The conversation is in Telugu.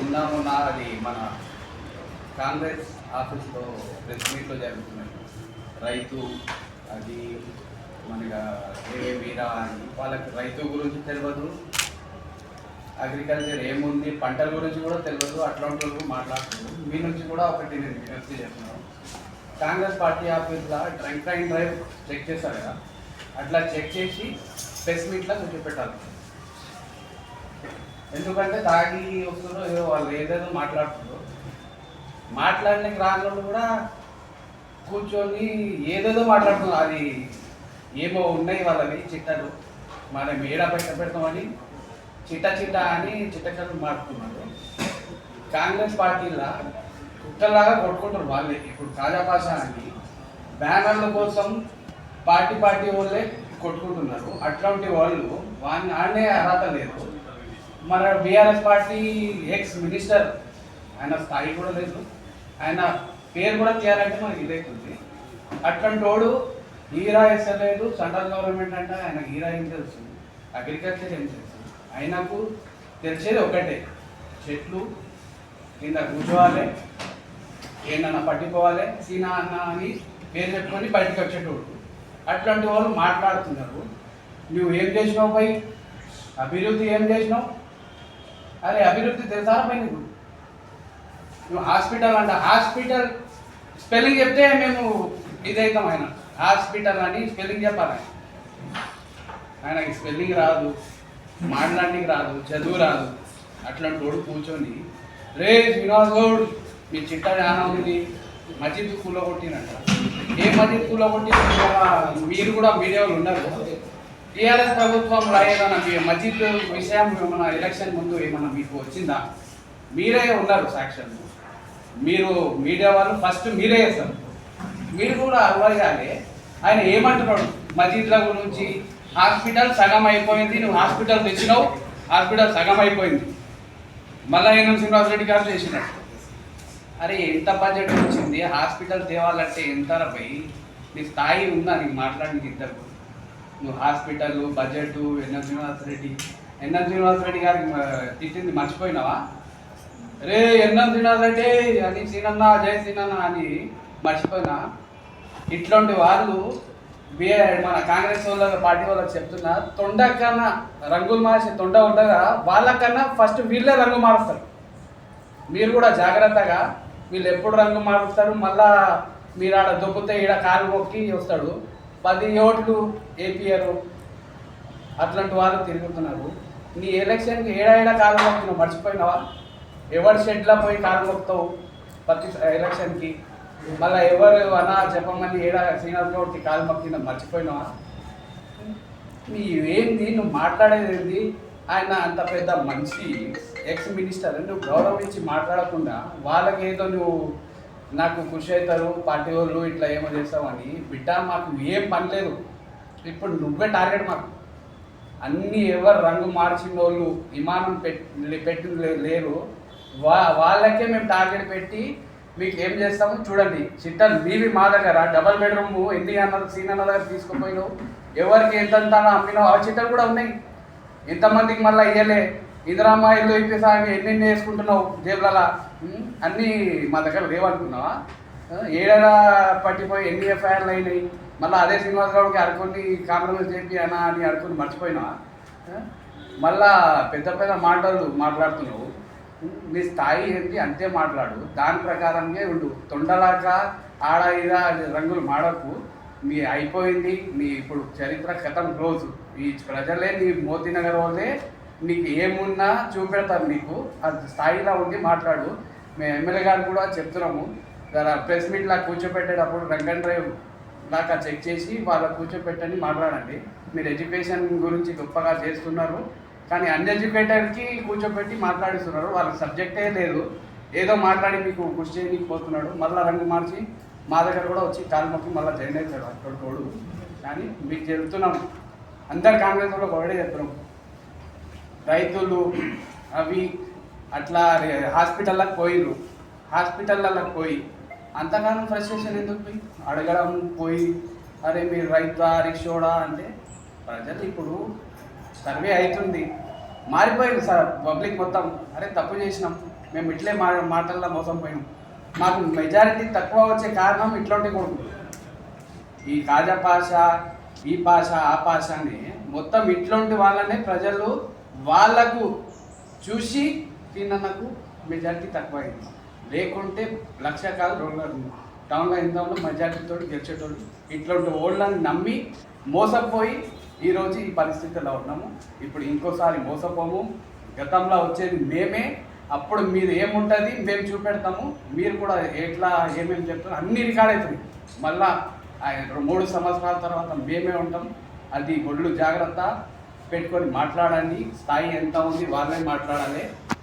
ఉన్నాము నా అది మన కాంగ్రెస్ ఆఫీస్లో ప్రెస్ మీట్లో జరుగుతున్నాయి రైతు అది మనగా ఏ మీరా అని వాళ్ళకి రైతు గురించి తెలియదు అగ్రికల్చర్ ఏముంది పంటల గురించి కూడా తెలియదు అట్లాంటి వాళ్ళు మాట్లాడుతున్నారు. మీ నుంచి కూడా ఒకటి నేను విజ్ఞప్తి చేస్తున్నాను. కాంగ్రెస్ పార్టీ ఆఫీస్లో డ్రంక్ అండ్ డ్రైవ్ చెక్ చేశారు కదా? అట్లా చెక్ చేసి ప్రెస్ మీట్లో చూపెట్టాలి ఎందుకంటే తాగి వస్తున్నారు ఏదో వాళ్ళు ఏదేదో మాట్లాడుతున్నారు మాట్లాడడానికి రాని కూడా కూర్చొని ఏదేదో మాట్లాడుతున్నారు. అది ఏమో ఉన్నాయి వాళ్ళవి చిట్టలు. మన మేడ పెట్ట పెడతామని చిట్ట చిట్ట అని చిట్టకలు మాట్లాడుతున్నారు కాంగ్రెస్ పార్టీలో కుక్కలాగా కొట్టుకుంటారు వాళ్ళే. ఇప్పుడు కాజా పాషా అని బ్యానర్ల కోసం పార్టీ పార్టీ వాళ్ళే కొట్టుకుంటున్నారు. అట్లాంటి వాళ్ళు వాడిని ఆడనే అర్హత లేదు. మన బీఆర్ఎస్ పార్టీ ఎక్స్ మినిస్టర్ ఆయన స్థాయి కూడా లేదు ఆయన పేరు కూడా చేయాలంటే మనకి ఇదైతుంది అట్లాంటి వాడు హీరా వేస్తలేదు సెంట్రల్ గవర్నమెంట్ అంటే ఆయన హీరా ఏం తెలుసు అగ్రికల్చర్ ఏం తెలుసు ఆయనకు తెలిసేది ఒకటే చెట్లు కింద కూర్చోవాలి ఏంటన్నా పట్టుకోవాలి సీనా అన్న అని పేరు చెప్పుకొని బయటకు వచ్చేటోడు అట్లాంటి వాళ్ళు మాట్లాడుతున్నారు నువ్వు ఏం చేసినావు పై అభివృద్ధి ఏం చేసినావు అరే అభివృద్ధి తెలుసా పై నీకు నువ్వు హాస్పిటల్ అంట హాస్పిటల్ స్పెల్లింగ్ చెప్తే మేము ఇదైతాం ఆయన. హాస్పిటల్ అని స్పెల్లింగ్ చెప్పాలి ఆయన. ఆయనకి స్పెల్లింగ్ రాదు మాట్లాడడానికి రాదు చదువు రాదు. అట్లాంటి వాడు కూర్చొని రే శ్రీనివాస్ గౌడ్ మీ చిట్ట జ్ఞానం ఉంది. మజీద్ కూల కొట్టినట్ట ఏ మజీద్ కూల కొట్టి మీరు కూడా మీడియాలో ఉన్నారు టీఆర్ఎస్ ప్రభుత్వం రాయేదన్న మీ మసీద్ విషయం ఏమైనా ఎలక్షన్ ముందు ఏమైనా మీకు వచ్చిందా? మీరే ఉన్నారు సాక్ష్యం మీరు మీడియా వాళ్ళు ఫస్ట్ మీరే చేస్తారు. మీరు కూడా అవ్వాలి ఆయన ఏమంటున్నాడు? మసీద్ల గురించి హాస్పిటల్ సగం అయిపోయింది నువ్వు హాస్పిటల్ తెచ్చినావు హాస్పిటల్ సగం అయిపోయింది. మళ్ళా ఏనం శ్రీనివాస్ రెడ్డి గారు చేసినాడు అరే ఎంత బడ్జెట్ వచ్చింది? హాస్పిటల్ తేవాలంటే ఎంత పోయి నీ స్థాయి ఉందా? నీకు మాట్లాడడానికి ఇద్దరు. నువ్వు hospital budget N M Srinivas Reddy. N M Srinivas Reddy గారికి తిట్టింది మర్చిపోయినావా? రే ఎన్ఎం శ్రీనివాస్ రెడ్డి అని సీనన్న జయ సీనన్న అని మర్చిపోయినా? ఇట్లాంటి వాళ్ళు బిఆర్ మన కాంగ్రెస్ వాళ్ళ పార్టీ వాళ్ళకి చెప్తున్నా తొండ కన్నా రంగులు మార్చి తొండ ఉండగా వాళ్ళకన్నా ఫస్ట్ వీళ్ళే రంగు మారుస్తారు. మీరు కూడా జాగ్రత్తగా వీళ్ళు ఎప్పుడు రంగు మారుస్తారు? మళ్ళా మీరు ఆడ దొబ్బితే ఈడ కారు మొక్కి వస్తాడు. పది ఓట్లు ఏపీఆర్ అట్లాంటి వాళ్ళు తిరుగుతున్నారు. నీ ఎలక్షన్కి ఏడా ఏడా కాలు మర్చిపోయినావా? ఎవరి షెడ్లో పోయి కాలు మొక్కుతావు ప్రతి ఎలక్షన్కి మళ్ళీ ఎవరు అనా చెప్పమని ఏడా శ్రీనాథ్ గౌడ్కి కాలు మొక్కిన మర్చిపోయినావా? నీ ఏంది? నువ్వు మాట్లాడేది ఏంది? ఆయన అంత పెద్ద మనిషి ఎక్స్ మినిస్టర్ నువ్వు గౌరవించి మాట్లాడకుండా వాళ్ళకి ఏదో నువ్వు నాకు కృషి అవుతారు పార్టీ వాళ్ళు ఇట్లా ఏమో చేస్తామని. బిడ్డ మాకు ఏం పని లేదు. ఇప్పుడు నువ్వే టార్గెట్ మాకు. అన్ని ఎవరు రంగు మార్చిన వాళ్ళు విమానం పెట్టి పెట్టి లేరు. వా వాళ్ళకే మేము టార్గెట్ పెట్టి మీకు ఏం చేస్తాము చూడండి. చిట్టలు మీవి మా దగ్గర డబల్ బెడ్రూమ్ ఎన్ని అన్న సీన్ అన్న దగ్గర తీసుకుపోయినావు. ఎవరికి ఎంత అమ్మినావు? ఆ చిట్టలు కూడా ఉన్నాయి. ఎంతమందికి మళ్ళీ ఇయ్యలే? ఇందిరామ్మ ఇల్లు ఇప్పేసా ఎన్నెన్ని ఎన్ని వేసుకుంటున్నావు జేబులలా? అన్నీ మా దగ్గర లేవనుకున్నావా? ఆ, ఏడాడా పట్టిపోయి ఎన్ని ఎఫ్ఐఆర్లు అయినాయి? మళ్ళీ అదే శ్రీనివాసరావుకి అడుకొని కాంప్రమైజ్ చేపి అన్నా అని అడుకొని మర్చిపోయినావా? మళ్ళా పెద్ద పెద్ద మాటలు మాట్లాడుతున్నావు. నీ స్థాయి ఏంటి అంతే మాట్లాడు. దాని ప్రకారంగా ఉండు. తొండలాగా ఆడ ఈడ రంగులు మాడకు. మీ అయిపోయింది. నీ ఇప్పుడు చరిత్ర కథం క్లోజ్ ఈ ప్రజలే నీ మోతీ నగర్ వాళ్ళే నీకు ఏమున్నా చూపెడతాను నీకు. అది స్థాయిలో ఉండి మాట్లాడు. మేము ఎమ్మెల్యే గారు కూడా చెప్తున్నాము. జర ప్రెస్ మీట్లా కూర్చోపెట్టేటప్పుడు రంగన్ డ్రైవ్ దాకా చెక్ చేసి వాళ్ళ కూర్చోపెట్టని మాట్లాడండి. మీరు ఎడ్యుకేషన్ గురించి గొప్పగా చేస్తున్నారు. కానీ అన్ఎడ్యుకేటెడ్కి కూర్చోపెట్టి మాట్లాడిస్తున్నారు. వాళ్ళకి సబ్జెక్టే లేదు. ఏదో మాట్లాడి మీకు కృషి చేయడానికి పోతున్నాడు. మళ్ళీ రంగు మార్చి మా దగ్గర కూడా వచ్చి కాలుమొక్కి మళ్ళీ జాయిన్ అవుతాడు. అక్కడ తోడు కానీ మీకు చెప్తున్నాం అందరు కాంగ్రెస్ కూడా ఒకటే చెప్తున్నాం రైతులు అవి అట్లా హాస్పిటల్లకు పోయిర్రు. హాస్పిటల్లకు పోయి అంతగానం ఫ్రస్ట్రేషన్ ఎందుకు పోయి? అడగడం పోయి అరే మీరు రైతా రిక్షోడా అంటే ప్రజలు ఇప్పుడు సర్వే అవుతుంది మారిపోయింది సార్ పబ్లిక్ మొత్తం. అరే తప్పు చేసినాం. మేము ఇట్లే మా మాటల్లో మోసం పోయినాం. మాకు మెజారిటీ తక్కువ వచ్చే కారణం ఇట్లాంటి కొడుకు. ఈ కాజా పాష ఈ పాష ఆ పాష అని మొత్తం ఇట్లాంటి వాళ్ళనే ప్రజలు వాళ్ళకు చూసి తిన్నకు మెజారిటీ తక్కువ అయింది లేకుంటే లక్ష కాదు రెండు టౌన్లో ఇంతంలో మెజారిటీతో గెలిచేటోళ్ళు. ఇట్లాంటి ఓళ్ళని నమ్మి మోసపోయి ఈరోజు ఈ పరిస్థితిలో ఉన్నాము. ఇప్పుడు ఇంకోసారి మోసపోము. గతంలో వచ్చేది మేమే. అప్పుడు మీరు ఏముంటుంది మేము చూపెడతాము. మీరు కూడా ఎట్లా ఏమేమి చెప్తారు అన్ని రికార్డ్ అవుతుంది. మళ్ళా మూడు సంవత్సరాల తర్వాత మేమే ఉంటాం. అది ఒళ్ళు జాగ్రత్త. పెట్టుకొని మాట్లాడండి. స్థాయి ఎంత ఉంది వాళ్ళే మాట్లాడాలి.